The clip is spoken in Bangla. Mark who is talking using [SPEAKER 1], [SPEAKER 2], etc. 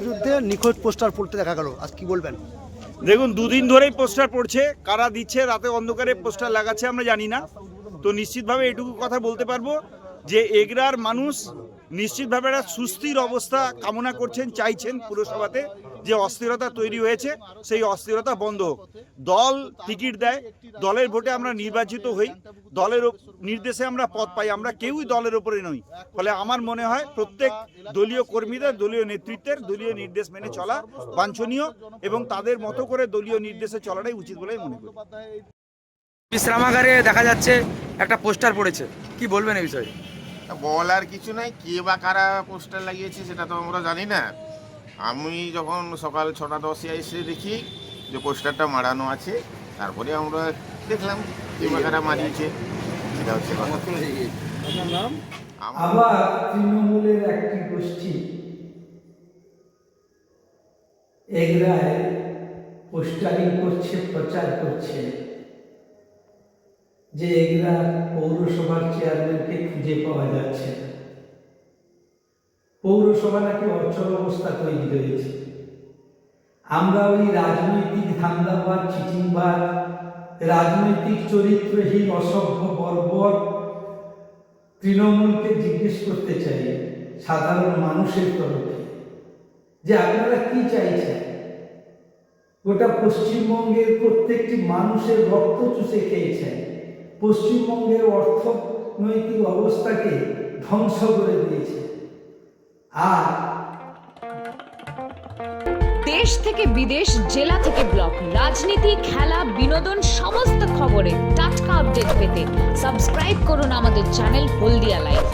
[SPEAKER 1] বিরুদ্ধে নিখোঁজ পোস্টার পড়তে দেখা গেল। আজ কি বলবেন?
[SPEAKER 2] দেখুন, দুদিন ধরেই পোস্টার পড়ছে। কারা দিচ্ছে, রাতে অন্ধকারে পোস্টার লাগাচ্ছে আমরা জানি না। তো নিশ্চিতভাবে এটুকু কথা বলতে পারব। যে এগরার মানুষ নিশ্চিতভাবে একটা সুস্থির অবস্থা কামনা করছেন, চাইছেন পুরসভাতে যে অস্থিরতা তৈরি হয়েছে, সেই অস্থিরতা বন্ধ হোক। দল টিকিট দেয়, দলের ভোটে আমরা নির্বাচিত হই, দলের নির্দেশে আমরা পদ পাই, আমরা কেউই দলের ওপরে নই। ফলে আমার মনে হয় প্রত্যেক দলীয় কর্মীদের, দলীয় নেতৃত্বের দলীয় নির্দেশ মেনে চলা বাঞ্ছনীয় এবং তাদের মতো করে দলীয় নির্দেশে চলাটাই উচিত বলেই মনে করি।
[SPEAKER 3] বিশ্রামাগারে দেখা যাচ্ছে একটা পোস্টার পড়েছে। কি বলবেন এই বিষয়ে?
[SPEAKER 4] বলার কিছু নাই, কে বা কারা পোস্টার লাগিয়েছে সেটা তো আমরা জানি না। আমি যখন সকাল ছটা দশে এসে দেখি যে পোস্টারটা মারানো আছে, তারপরে আমরা দেখলাম কে বা কারা মারিয়েছে। সেটা হচ্ছে
[SPEAKER 5] আবার তৃণমূলের একটি গোষ্ঠী এগরায় পোস্টারিং করছে, প্রচার করছে। যে এগুলা পৌরসভার চেয়ারম্যানকে খুঁজে পাওয়া যাচ্ছে পৌরসভা নাকি অচল অবস্থা তৈরি হয়েছে। আমরা ওই রাজনৈতিক ধান্দাবাদ, চিটিংবাদ, রাজনৈতিক চরিত্রহীন, অসভ্য, বর্বর তৃণমূলকে জিজ্ঞেস করতে চাই সাধারণ মানুষের তরফে যে আপনারা কি চাইছেন? গোটা পশ্চিমবঙ্গের প্রত্যেকটি মানুষের রক্ত চুষে খেয়েছেন। পশ্চিমবঙ্গের অর্থনৈতিক অবস্থাকে ধ্বংস করে দিয়েছে। আর
[SPEAKER 6] দেশ থেকে বিদেশ, জেলা থেকে ব্লক, রাজনীতি, খেলা, বিনোদন, সমস্ত খবরে টাটকা আপডেট পেতে সাবস্ক্রাইব করুন আমাদের চ্যানেল হলদিয়া লাইভ